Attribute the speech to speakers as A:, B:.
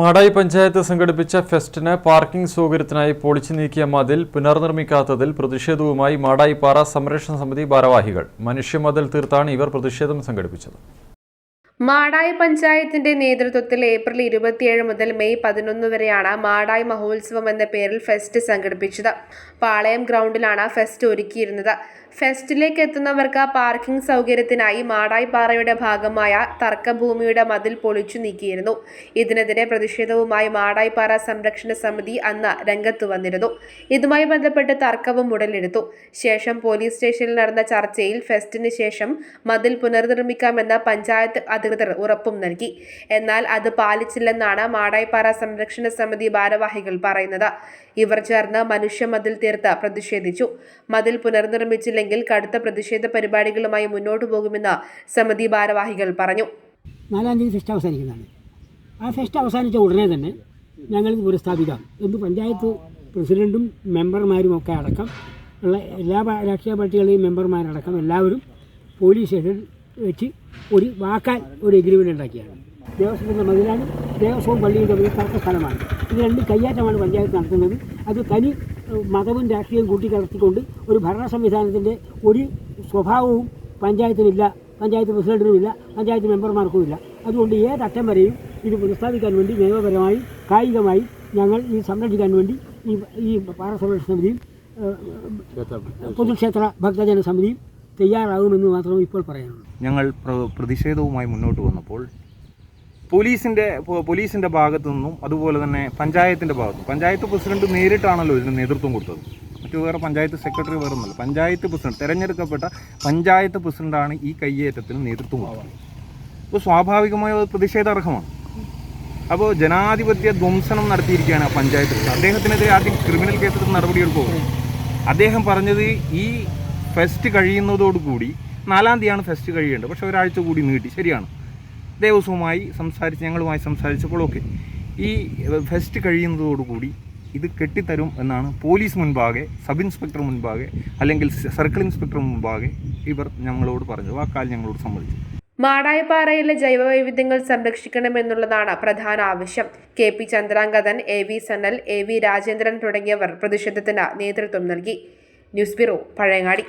A: മാടായി പഞ്ചായത്ത് സംഘടിപ്പിച്ച ഫെസ്റ്റിന് പാർക്കിംഗ് സൗകര്യത്തിനായി പൊളിച്ചു നീക്കിയ മതിൽ പുനർനിർമ്മിക്കാത്തതിൽ പ്രതിഷേധവുമായി മാടായിപ്പാറ സംരക്ഷണ സമിതി ഭാരവാഹികൾ. മനുഷ്യമതിൽ തീർത്താണ് ഇവർ പ്രതിഷേധം സംഘടിപ്പിച്ചത്.
B: മാടായി പഞ്ചായത്തിന്റെ നേതൃത്വത്തിൽ ഏപ്രിൽ ഇരുപത്തിയേഴ് മുതൽ മെയ് പതിനൊന്ന് വരെയാണ് മാടായി മഹോത്സവം എന്ന പേരിൽ ഫെസ്റ്റ് സംഘടിപ്പിച്ചത്. പാളയം ഗ്രൗണ്ടിലാണ് ഫെസ്റ്റ് ഒരുക്കിയിരുന്നത്. ഫെസ്റ്റിലേക്ക് എത്തുന്നവർക്ക് പാർക്കിംഗ് സൗകര്യത്തിനായി മാടായിപ്പാറയുടെ ഭാഗമായ തർക്കഭൂമിയുടെ മതിൽ പൊളിച്ചു നീക്കിയിരുന്നു. ഇതിനെതിരെ പ്രതിഷേധവുമായി മാടായിപ്പാറ സംരക്ഷണ സമിതി അന്ന് രംഗത്തു വന്നിരുന്നു. ഇതുമായി ബന്ധപ്പെട്ട് തർക്കവും ഉടലെടുത്തു. ശേഷം പോലീസ് സ്റ്റേഷനിൽ നടന്ന ചർച്ചയിൽ ഫെസ്റ്റിന് ശേഷം മതിൽ പുനർനിർമ്മിക്കാമെന്ന പഞ്ചായത്ത് അധികൃതർ ഉറപ്പും നൽകി. എന്നാൽ അത് പാലിച്ചില്ലെന്നാണ് മാടായിപ്പാറ സംരക്ഷണ സമിതി ഭാരവാഹികൾ പറയുന്നത്. ഇവർ ചേർന്ന് മനുഷ്യ മതിൽ തീർത്ത് പ്രതിഷേധിച്ചു. മതിൽ പുനർനിർമ്മിച്ചില്ലെങ്കിൽ കടുത്ത പ്രതിഷേധ പരിപാടികളുമായി മുന്നോട്ടു പോകുമെന്ന് സമിതി ഭാരവാഹികൾ പറഞ്ഞു.
C: നാലാം തീയതി ഫെസ്റ്റ് അവസാനിക്കുന്നതാണ്. ആ ഫെസ്റ്റ് അവസാനിച്ച ഉടനെ തന്നെ ഞങ്ങൾക്ക് പുനഃസ്ഥാപിക്കാം എന്ന് പഞ്ചായത്ത് പ്രസിഡന്റും മെമ്പർമാരും ഒക്കെ അടക്കം ഉള്ള എല്ലാ രാഷ്ട്രീയ പാർട്ടികളുടെയും മെമ്പർമാരടക്കം എല്ലാവരും പോലീസ് സ്റ്റേഷനിൽ വെച്ച് ഒരു വാക്കാൽ ഒരു എഗ്രിമെന്റ് ഉണ്ടാക്കിയാണ് ദേവസ്വത്തിന്റെ മതിലാണ് ദേവസ്വവും പള്ളിയും തമ്മിൽ തർക്ക സ്ഥലമാണ്. ഇത് രണ്ട് കയ്യാറ്റമാണ് പഞ്ചായത്ത് നടത്തുന്നത്. അത് തനി മതവും രാഷ്ട്രീയവും കൂട്ടിക്കലർത്തിക്കൊണ്ട് ഒരു ഭരണ സംവിധാനത്തിന്റെ ഒരു സ്വഭാവവും പഞ്ചായത്തിനില്ല പഞ്ചായത്ത് പ്രസിഡന്റിനുമില്ല പഞ്ചായത്ത് മെമ്പർമാർക്കുമില്ല. അതുകൊണ്ട് ഏതറ്റം വരെയും ഇത് പുനഃസ്ഥാപിക്കാൻ വേണ്ടി നിയമപരമായി കായികമായി ഞങ്ങൾ ഇത് സംരക്ഷിക്കാൻ വേണ്ടി ഈ ഈ പാറ സംരക്ഷണ സമിതിയും പൊതുക്ഷേത്ര ഭക്തജന സമിതിയും തയ്യാറാകുമെന്ന് മാത്രമേ ഇപ്പോൾ പറയാനുള്ളൂ.
D: ഞങ്ങൾ പ്ര- പ്രതിഷേധവുമായി മുന്നോട്ട് വന്നപ്പോൾ പോലീസിന്റെ പോലീസിന്റെ ഭാഗത്തു നിന്നും അതുപോലെ തന്നെ പഞ്ചായത്തിന്റെ ഭാഗത്തും. പഞ്ചായത്ത് പ്രസിഡന്റ് നേരിട്ടാണല്ലോ ഇതിന് നേതൃത്വം കൊടുത്തത്. മറ്റു വേറെ പഞ്ചായത്ത് സെക്രട്ടറി വേറെ ഒന്നുമല്ല. പഞ്ചായത്ത് പ്രസിഡന്റ് തെരഞ്ഞെടുക്കപ്പെട്ട പഞ്ചായത്ത് പ്രസിഡന്റാണ് ഈ കയ്യേറ്റത്തിന് നേതൃത്വം കൊടുത്തത്. അപ്പോൾ സ്വാഭാവികമായ പ്രതിഷേധാർഹമാണ്. അപ്പോൾ ജനാധിപത്യ ധ്വംസനം നടത്തിയിരിക്കുകയാണ് പഞ്ചായത്ത്. അദ്ദേഹത്തിനെതിരെ ആദ്യം ക്രിമിനൽ കേസെടുത്ത് നടപടിയെടുക്കുക അദ്ദേഹം പറഞ്ഞത് ഈ ഫെസ്റ്റ് കഴിയുന്നതോടുകൂടി നാലാം തീയതിയാണ് ഫെസ്റ്റ് കഴിയേണ്ടത്. പക്ഷേ ഒരാഴ്ച കൂടി നീട്ടി. ശരിയാണ്. ദേവസ്വവുമായി സംസാരിച്ച് ഞങ്ങളുമായി സംസാരിച്ചപ്പോൾ ഓക്കെ ഈ ഫെസ്റ്റ് കഴിയുന്നതോടുകൂടി ഇത് കെട്ടിത്തരും എന്നാണ് പോലീസ് മുൻപാകെ സബ് ഇൻസ്പെക്ടർ മുൻപാകെ അല്ലെങ്കിൽ സർക്കിൾ ഇൻസ്പെക്ടർ മുൻപാകെ ഇവർ ഞങ്ങളോട് പറഞ്ഞു വാക്കാൽ ഞങ്ങളോട് സമ്മതിച്ചു.
B: മാടായിപ്പാറയിലെ ജൈവവൈവിധ്യങ്ങൾ സംരക്ഷിക്കണമെന്നുള്ളതാണ് പ്രധാന ആവശ്യം. K P Chandrangathan A V Sanal A V Rajendran തുടങ്ങിയവർ പ്രതിഷേധത്തിന് നേതൃത്വം നൽകി. News bureau Pazhayangadi.